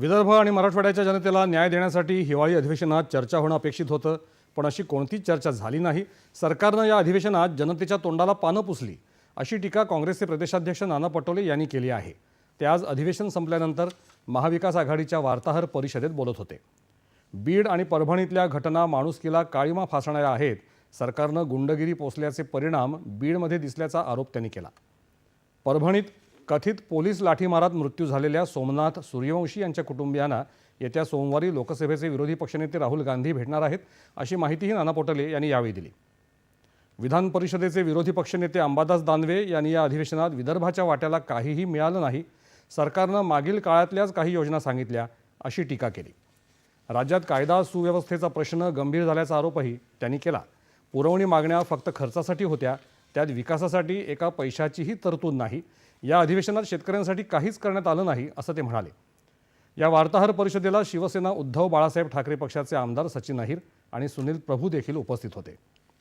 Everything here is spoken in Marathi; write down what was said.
विदर्भ आणि मराठवाड्याच्या जनतेला न्याय देण्यासाठी हिवाळी अधिवेशनात चर्चा होणं अपेक्षित होतं पण अशी कोणतीच चर्चा झाली नाही. सरकारनं या अधिवेशनात जनतेच्या तोंडाला पानं पुसली अशी टीका काँग्रेसचे प्रदेशाध्यक्ष नाना पटोले यांनी केली आहे. ते आज अधिवेशन संपल्यानंतर महाविकास आघाडीच्या वार्ताहर परिषदेत बोलत होते. बीड आणि परभणीतल्या घटना माणुसकीला काळीमा फासणाऱ्या आहेत. सरकारनं गुंडगिरी पोचल्याचे परिणाम बीडमध्ये दिसल्याचा आरोप त्यांनी केला. परभणीत कथित पोलीस लाठीमारात मृत्यू झालेल्या सोमनाथ सूर्यवंशी यांच्या कुटुंबियांना येत्या सोमवारी लोकसभेचे विरोधी पक्षनेते राहुल गांधी भेटणार आहेत अशी माहितीही नाना पटोले यांनी यावेळी दिली. विधान परिषदेचे विरोधी पक्षनेते अंबादास दानवे यांनी या अधिवेशनात विदर्भाच्या वाट्याला काहीही मिळालं नाही सरकारनं मागील काळातल्याच काही योजना सांगितल्या अशी टीका केली. राज्यात कायदा सुव्यवस्थेचा प्रश्न गंभीर झाल्याचा आरोपही त्यांनी केला. पुरवणी मागण्या फक्त खर्चासाठी होत्या त्यात विकासासाठी एका पैशाचीही तरतूद नाही. या अधिवेशनात शेतकऱ्यांसाठी काहीच करण्यात आलं नाही असं ते म्हणाले. या वार्ताहर परिषदेला शिवसेना उद्धव बाळासाहेब ठाकरे पक्षाचे आमदार सचिन अहिर आणि सुनील प्रभू देखील उपस्थित होते.